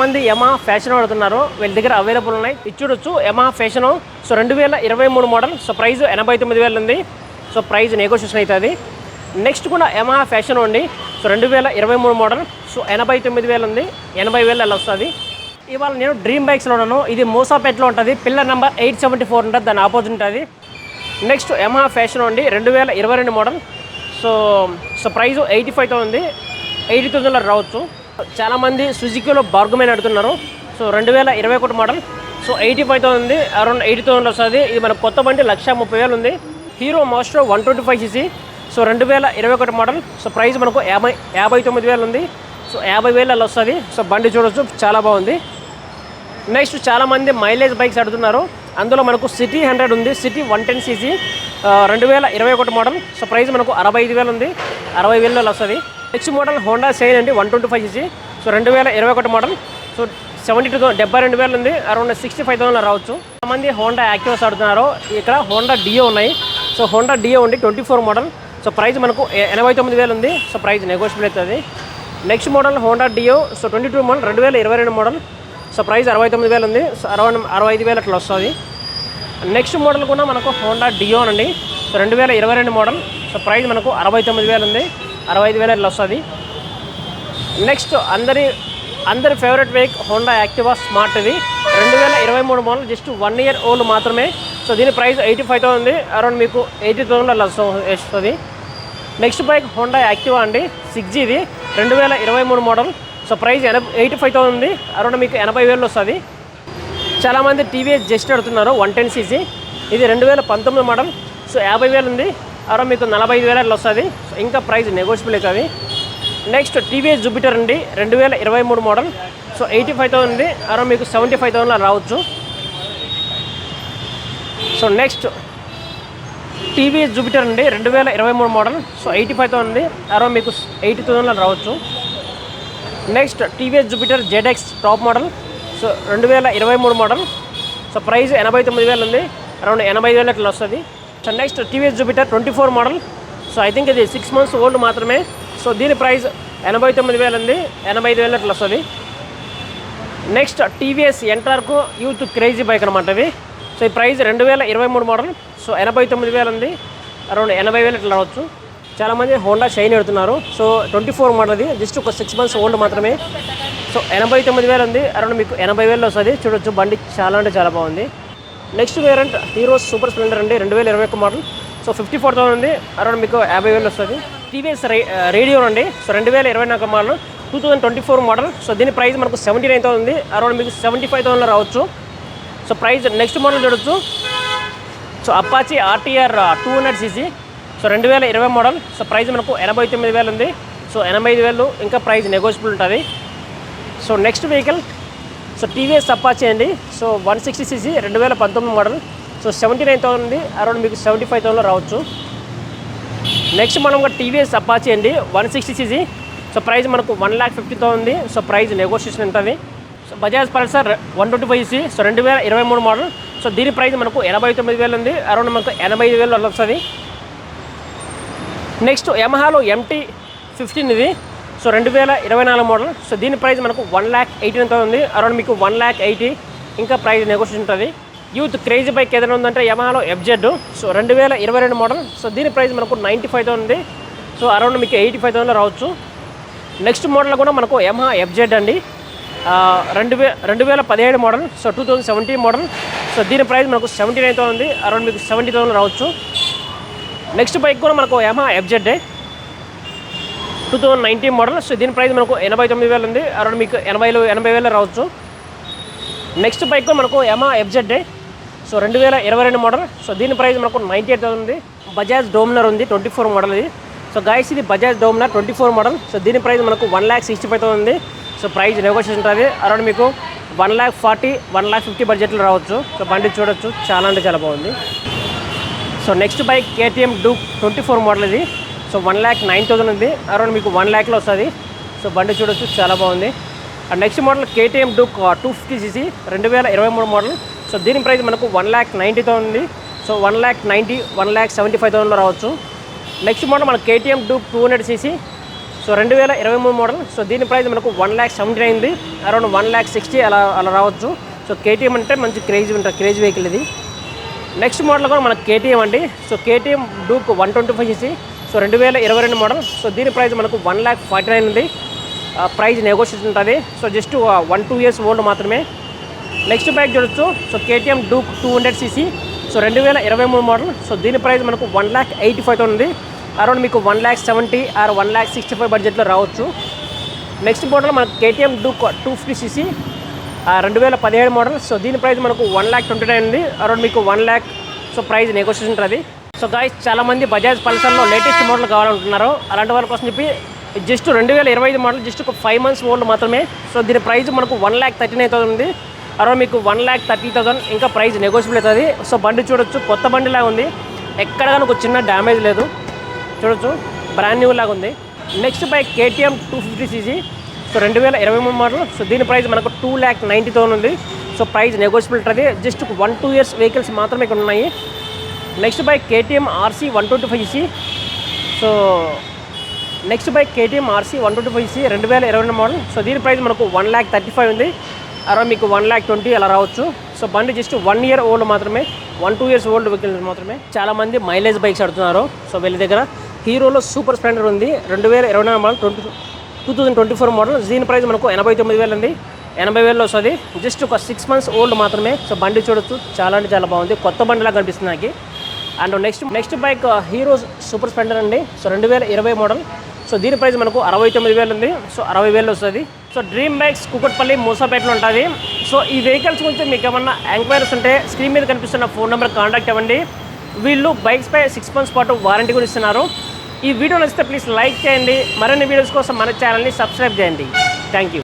మంది యమా ఫ్యాషన్ వాడుతున్నారు వీళ్ళ దగ్గర అవైలబుల్ ఉన్నాయి. ఇది చూడొచ్చు. యమా ఫ్యాషన్. సో రెండు వేల ఇరవై మూడు మోడల్. సో ప్రైస్ ఎనభై తొమ్మిది వేలు ఉంది. సో ప్రైస్ నెగోషియేషన్ అవుతుంది నెక్స్ట్ కూడా యమా ఫ్యాషన్ ఉంది. సో రెండు వేల ఇరవై మూడు మోడల్. సో ఎనభై తొమ్మిది వేలు ఉంది. ఎనభై వేలు అలా వస్తుంది. ఇవాళ నేను డ్రీమ్ బైక్స్లో ఉన్నాను. ఇది మూసాపేటలో ఉంటుంది. Pillar number eight seventy four ఉంటుంది. దాని ఆపోజిట్ ఉంటుంది. నెక్స్ట్ యమా ఫ్యాషన్ ఉంది. రెండు వేల ఇరవై రెండు model. So so price eighty ఫైవ్తో ఉంది. ఎయిటీ థౌసండ్లో రావచ్చు. చాలామంది సుజుకిలో బార్గమైన అడుగుతున్నారు సో రెండు వేల ఇరవై ఒకటి మోడల్. సో ఎయిటీ ఫైవ్ ఉంది. అరౌండ్ ఎయిటీ థౌసండ్ వస్తుంది. ఇది మన కొత్త బండి లక్ష ముప్పై వేలు ఉంది. Hero మోస్టర్ one twenty five CC. So రెండు వేల ఇరవై ఒకటి మోడల్. సో ప్రైస్ మనకు యాభై యాభై తొమ్మిది వేలు ఉంది. సో యాభై వేలు అలా వస్తుంది. సో బండి చూడొచ్చు. చాలా బాగుంది. నెక్స్ట్ చాలామంది మైలేజ్ బైక్స్ అడుగుతున్నారు. అందులో మనకు సిటీ హండ్రెడ్ ఉంది. CT one ten CC. రెండు వేల ఇరవై ఒకటి మోడల్. సో ప్రైస్ మనకు అరవై ఐదు వేలు ఉంది. అరవై వేలలో వస్తుంది. నెక్స్ట్ మోడల్ హోండా సైన్ అండి one twenty five CC so రెండు వేల ఇరవై ఒకటి మోడల్ సో సెవెంటీ టూ డెబ్బై రెండు వేలు ఉంది. అరౌండ్ సిక్స్టీ ఫైవ్ థౌసండ్ రావచ్చు. మంది హోండా యాక్టివ్స్ ఆడుతున్నారు ఇక్కడ హోండా డియో ఉన్నాయి. సో హోండా డియో ఉంది twenty four model so price మనకు ఎనభై తొమ్మిది వేలు ఉంది. సో ప్రైస్ నెగోషియబుల్ అవుతుంది. Next model Honda Dio so twenty two model రెండు వేల ఇరవై రెండు మోడల్ సో ప్రైస్ అరవై తొమ్మిది వేలు ఉంది. సో అరవై అరవై ఐదు వేలు అట్లా వస్తుంది నెక్స్ట్ మోడల్ కూడా మనకు హోండా డియో అండి సో రెండు వేల ఇరవై రెండు మోడల్ సో ప్రైస్ మనకు అరవై తొమ్మిది వేలు ఉంది. అరవై ఐదు వేలు వస్తుంది. నెక్స్ట్ అందరి అందరి favourite bike Honda Activa smart ఇది. రెండు వేల ఇరవై మూడు model just one year old మాత్రమే. సో దీని ప్రైస్ ఎయిటీ ఫైవ్ థౌసండ్ ఉంది. అరౌండ్ మీకు ఎయిటీ థౌసండ్ అలా వస్తుంది. నెక్స్ట్ బైక్ హోండా యాక్టివా అండి. సిక్స్ జీది రెండు వేల ఇరవై మూడు మోడల్ సో ప్రైస్ ఎనభై ఎయిటీ ఫైవ్ థౌసండ్ ఉంది. అరౌండ్ మీకు ఎనభై వేలు వస్తుంది. చాలామంది టీవీఎస్ జస్ట్ అడుగుతున్నారు వన్ టెన్ సీసీ ఇది రెండు వేల పంతొమ్మిది మోడల్ సో యాభై వేలు ఉంది. అరౌండ్ మీకు నలభై ఐదు వేల అట్లా వస్తుంది. సో ఇంకా ప్రైస్ నెగోషియబుల్ అవుతుంది నెక్స్ట్ టీవీఎస్ జూపిటర్ అండి రెండు వేల ఇరవై మూడు model so eighty five thousand ఉంది. అరౌండ్ మీకు సెవెంటీ ఫైవ్ థౌసండ్లో రావచ్చు. సో నెక్స్ట్ టీవీఎస్ జూపిటర్ అండి రెండు వేల ఇరవై మూడు model so eighty five thousand ఉంది. అరౌండ్ మీకు ఎయిటీ థౌసండ్లో రావచ్చు. Next TVS Jupiter ZX top model so రెండు వేల ఇరవై మూడు మోడల్ సో ప్రైస్ ఎనభై తొమ్మిది వేలు ఉంది. అరౌండ్ ఎనభై వేలు అట్లా వస్తుంది. So next TVS Jupiter twenty four model so I think ఇది సిక్స్ మంత్స్ ఓల్డ్ మాత్రమే. సో దీని ప్రైస్ ఎనభై తొమ్మిది వేలు ఉంది. ఎనభై ఐదు వేలు అట్లా వస్తుంది. Next TVS NTorq youth crazy bike అనమాట ఇవి. సో ఈ ప్రైస్ రెండు వేల ఇరవై మూడు మోడల్ సో ఎనభై తొమ్మిది వేలు ఉంది. అరౌండ్ ఎనభై వేలు ఇట్లా రావచ్చు. చాలామంది హోండా షైన్ పెడుతున్నారు సో ట్వంటీ ఫోర్ మోడల్ అది జస్ట్ ఒక సిక్స్ మంత్స్ ఓల్డ్ మాత్రమే. సో ఎనభై తొమ్మిది వేలు ఉంది. అరౌండ్ మీకు ఎనభై వేలు వస్తుంది. చూడొచ్చు. బండి చాలా అంటే చాలా బాగుంది. Next variant Hero Super Splendor అండి రెండు వేల ఇరవై ఒక model. So fifty four thousand ఉంది అరౌండ్ మీకు యాభై వేలు వస్తుంది. టీవీఎస్ రేడియో అండి సో రెండు వేల ఇరవై నాలుగు model two thousand twenty four model. So దీని ప్రైస్ మనకు సెవెంటీ నైన్ థౌసండ్ ఉంది అరౌండ్ మీకు సెవెంటీ ఫైవ్ థౌసండ్లో రావచ్చు. సో ప్రైస్ నెక్స్ట్ మోడల్ చూడొచ్చు. So Apache RTR two hundred CC. So రెండు వేల ఇరవై మోడల్ సో ప్రైస్ మనకు ఎనభై తొమ్మిది వేలు ఉంది. సో ఎనభై ఐదు వేలు ఇంకా ప్రైస్ నెగోషియబుల్ ఉంటుంది. So next vehicle so TVS Apache అండి సో వన్ సిక్స్టీ సీసీ రెండు వేల పంతొమ్మిది model. So seventy nine thousand ఉంది. అరౌండ్ మీకు సెవెంటీ ఫైవ్ థౌసండ్లో రావచ్చు. నెక్స్ట్ మనం టీవీఎస్ అపాచీ అండి one sixty CC. So price మనకు వన్ ల్యాక్ ఫిఫ్టీ ఉంది. సో ప్రైస్ నెగోషియేషన్ ఉంటుంది so Bajaj Pulsar one twenty five C. So రెండు వేల ఇరవై మూడు మోడల్. సో దీని ప్రైస్ మనకు ఎనభై తొమ్మిది వేలు ఉంది. అరౌండ్ మనకు ఎనభై ఐదు వేలు వస్తుంది. నెక్స్ట్ యమహాలో ఎంటీ ఫిఫ్టీన్ ఇది. సో రెండు వేల ఇరవై నాలుగు మోడల్ సో దీని ప్రైస్ మనకు వన్ ల్యాక్ ఎయిటీన్ థౌసండ్ ఉంది. అరౌండ్ మీకు వన్ ల్యాక్ ఎయిటీ ఇంకా ప్రైస్ నెగోషియేషన్ ఉంటుంది. యూత్ క్రేజీ బైక్ ఏదైనా ఉందంటే యమహాలో ఎఫ్జెడ్ సో రెండు వేల ఇరవై రెండు మోడల్ సో దీని ప్రైస్ మనకు నైంటీ ఫైవ్ ఉంది. సో అరౌండ్ మీకు ఎయిటీ ఫైవ్ థౌసండ్లో రావచ్చు. నెక్స్ట్ మోడల్ కూడా మనకు యమహా ఎఫ్జెడ్ అండి. రెండు వే రెండు వేల పదిహేడు model so two thousand seventeen model so దీని ప్రైస్ మనకు సెవెంటీ నైన్ ఉంది. అరౌండ్ మీకు సెవెంటీ థౌసండ్ రావచ్చు. నెక్స్ట్ బైక్ కూడా మనకు Yamaha ఎఫ్జెడ్డే two thousand nineteen model. So దీని ప్రైస్ మనకు ఎనభై తొమ్మిది వేలు ఉంది. అరౌండ్ మీకు ఎనభైలో ఎనభై వేలు రావచ్చు. నెక్స్ట్ బైక్ మనకు ఎమా ఎఫ్జెడ్ సో రెండు వేల ఇరవై రెండు మోడల్. సో దీని ప్రైస్ మనకు నైంటీ ఎయిట్ థౌసండ్ ఉంది. బజాజ్ డోమినర్ ఉంది ట్వంటీ ఫోర్ మోడల్ ఇది. సో గాయస్ ఇది Bajaj Dominar twenty four model. So దీని ప్రైస్ మనకు one lakh sixty five thousand ఉంది. సో ప్రైస్ నెగోషియేషన్ ఉంటుంది. అరౌండ్ మీకు one lakh forty one lakh fifty బడ్జెట్లో రావచ్చు. సో బండి చూడొచ్చు. చాలా అంటే చాలా బాగుంది. So next bike KTM Duke twenty four model ఇది. So one lakh nine thousand ఉంది. అరౌండ్ మీకు వన్ ల్యాక్లో వస్తుంది. సో బండి చూడొచ్చు చాలా బాగుంది. And next model KTM Duke two fifty CC రెండు వేల ఇరవై మూడు మోడల్. సో దీని ప్రైస్ మనకు వన్ ల్యాక్ నైంటీ థౌసండ్ ఉంది. So one lakh ninety one lakh seventy five థౌసండ్లో రావచ్చు. నెక్స్ట్ మోడల్ మన KTM Duke two hundred CC. So రెండు వేల ఇరవై మూడు మోడల్. సో దీని ప్రైస్ మనకు వన్ ల్యాక్ సెవెంటీ నైన్ది అరౌండ్ వన్ ల్యాక్ సిక్స్టీ అలా అలా రావచ్చు. సో కేటీఎం అంటే మంచి క్రేజ్ ఉంటుంది క్రేజ్ వెహికల్ ఇది. నెక్స్ట్ మోడల్ కూడా మన కేటీఎం అండి. So KTM Duke one twenty five CC. So రెండు వేల ఇరవై రెండు మోడల్ సో దీని ప్రైస్ మనకు వన్ ల్యాక్ ఫార్టీ నైన్ ఉంది. ఆ, ప్రైస్ నెగోషియేషన్ ఉంటుంది. So just one two years old మాత్రమే. నెక్స్ట్ బైక్ చూడొచ్చు. So KTM Duke two hundred CC so రెండు వేల ఇరవై మూడు మోడల్ సో దీని ప్రైస్ మనకు వన్ ల్యాక్ ఎయిటీ ఫైవ్ ఉంది. అరౌండ్ మీకు one lakh seventy or one lakh sixty five బడ్జెట్లో రావచ్చు. నెక్స్ట్ మోడల్ మనకు KTM Duke two fifty CC రెండు వేల పదిహేడు మోడల్ సో దీని ప్రైస్ మనకు వన్ ల్యాక్ ట్వంటీ నైన్ ఉంది. అరౌండ్ మీకు one lakh so price negotiation ఉంటుంది. సో గాయస్ చాలామంది బజాజ్ పల్సర్లో లేటెస్ట్ మోడల్ కావాలంటున్నారు. అలాంటి వాళ్ళ కోసం చెప్పి జస్ట్ రెండు వేల ఇరవై ఐదు మోడల్ జస్ట్ ఒక ఫైవ్ మంత్స్ ఓల్డ్ మాత్రమే. సో దీని ప్రైస్ మనకు one lakh thirty nine thousand ఉంది. అరౌండ్ మీకు వన్ ల్యాక్ థర్టీ థౌసండ్ ఇంకా ప్రైస్ నెగోషియబుల్ అవుతుంది. సో బండి చూడొచ్చు కొత్త బండిలాగా ఉంది. ఎక్కడ కానీ ఒక చిన్న డ్యామేజ్ లేదు. చూడొచ్చు బ్రాండ్ న్యూ లాగా ఉంది. Next bike KTM two fifty CC so రెండు వేల ఇరవై మూడు మోడల్ సో దీని ప్రైస్ మనకు టూ ల్యాక్ నైంటీ థౌసండ్ ఉంది. సో ప్రైస్ నెగోషియబుల్ ఉంటుంది just one two years vehicles మాత్రమే ఇక్కడ ఉన్నాయి next bike KTM RC one twenty five C so next bike KTM RC one twenty five C రెండు వేల ఇరవై రెండు మోడల్ సో దీని ప్రైస్ మనకు వన్ ల్యాక్ థర్టీ ఫైవ్ ఉంది. అరౌండ్ మీకు వన్ ల్యాక్ ట్వంటీ అలా రావచ్చు. సో బండి జస్ట్ వన్ ఇయర్ ఓల్డ్ మాత్రమే one two years old vehicle మాత్రమే. చాలా మంది మైలేజ్ బైక్స్ అడుగుతున్నారు సో వీళ్ళ దగ్గర హీరోలో సూపర్ స్ప్లెండర్ ఉంది. రెండు వేల ఇరవై నాలుగు model twenty two thousand twenty four model దీని ప్రైస్ మనకు ఎనభై తొమ్మిది వేలు ఉంది ఎనభై వేలు వస్తుంది. జస్ట్ ఒక సిక్స్ మంత్స్ ఓల్డ్ మాత్రమే. సో బండి చూడొచ్చు. చాలా అంటే చాలా బాగుంది. కొత్త బండిలా కనిపిస్తుంది నాకు. And next next bike uh, Hero Super Splendor అండి. సో రెండు వేల ఇరవై మోడల్. సో దీని ప్రైస్ మనకు అరవై తొమ్మిది వేలు ఉంది. సో అరవై వేలు వస్తుంది. సో డ్రీమ్ బైక్స్ కుకట్పల్లి మూసాపేటలో ఉంటుంది సో ఈ వెహికల్స్ గురించి మీకు ఏమన్నా ఎంక్వైరీస్ ఉంటే స్క్రీన్ మీద కనిపిస్తున్న ఫోన్ నెంబర్ కాంటాక్ట్ అవ్వండి. వీళ్ళు బైక్స్పై సిక్స్ మంత్స్ పాటు వారంటీ కూడా ఇస్తున్నారు. ఈ వీడియో నచ్చితే ప్లీజ్ లైక్ చేయండి. మరిన్ని వీడియోస్ కోసం మన ఛానల్ని సబ్స్క్రైబ్ చేయండి. Thank you